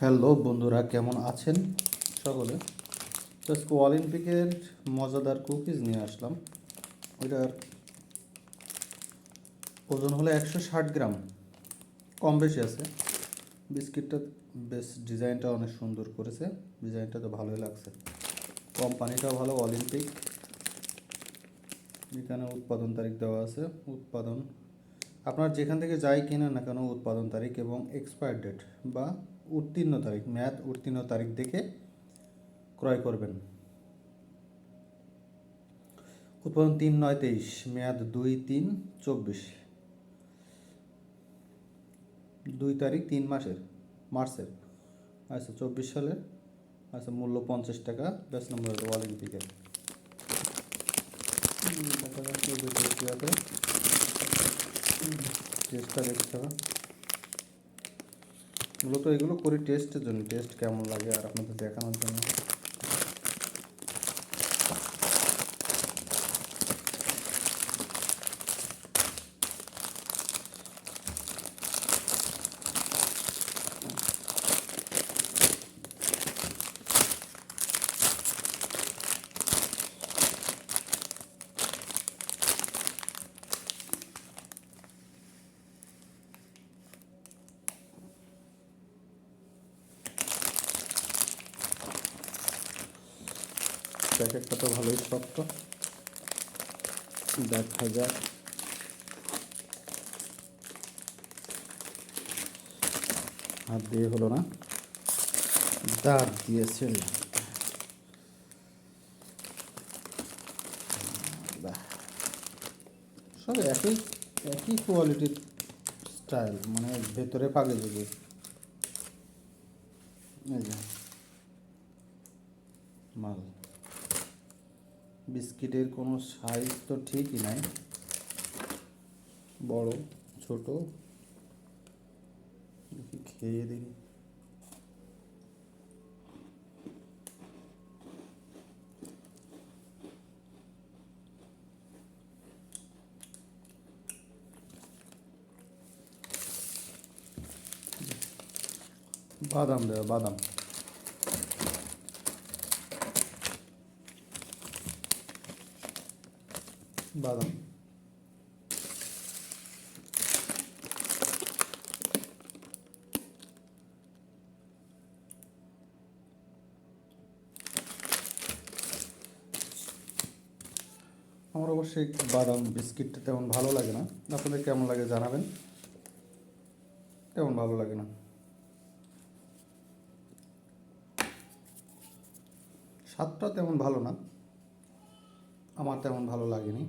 Hello বন্ধুরা, কেমন আছেন সকলে? আজকে অলিম্পিকের মজাদার কুকিজ নিয়ে আসলাম। ওইটার ওজন হলো একশো ষাট গ্রাম। কম বেশি আছে। বিস্কিটটা বেশ ডিজাইনটা অনেক সুন্দর করেছে। ডিজাইনটা তো ভালোই লাগছে। কোম্পানিটাও ভালো অলিম্পিক এখানে উৎপাদন তারিখ দেওয়া আছে। উৎপাদন আপনার যেখান থেকে যাই কিনেন না কেন উৎপাদন তারিখ এবং এক্সপায়ার ডেট বা উত্তীর্ণ তারিখ, মেয়াদ উত্তীর্ণ তারিখ দেখে ক্রয় করবেন। উৎপাদন তিন নয় তেইশ, মেয়াদ দুই তিন চব্বিশ। দুই তারিখ তিন মাসের, মার্চের। আচ্ছা চব্বিশ সালের। আচ্ছা মূল্য পঞ্চাশ টাকা, ব্যাস নম্বর অলিম্পিকের দেখা যাচ্ছে টেস্টটা দেখতে হবে। মূলত এগুলো করি টেস্টের জন্য টেস্ট কেমন লাগে আর আপনাদের দেখানোর জন্য। প্যাকেটটা তো ভালোই শক্ত। দেখা যাক হাত দিয়ে হলো না। দাঁত দিয়েছে। বাহ। সব একই একই কোয়ালিটির স্টাইল মানে ভেতরে পাগে যদি মাল। বিস্কিটের কোনো সাইজ তো ঠিকই নাই। বড় ছোট। দেখি খেয়ে দেখি। বাদাম দেওয়া বাদাম। বাদাম। আমার অবশ্যই বাদাম বিস্কিটটা তেমন ভালো লাগে না। আপনাদের কেমন লাগে জানাবেন। তেমন ভালো লাগে না। স্বাদটা তেমন ভালো না। আমার তেমন ভালো লাগেনি।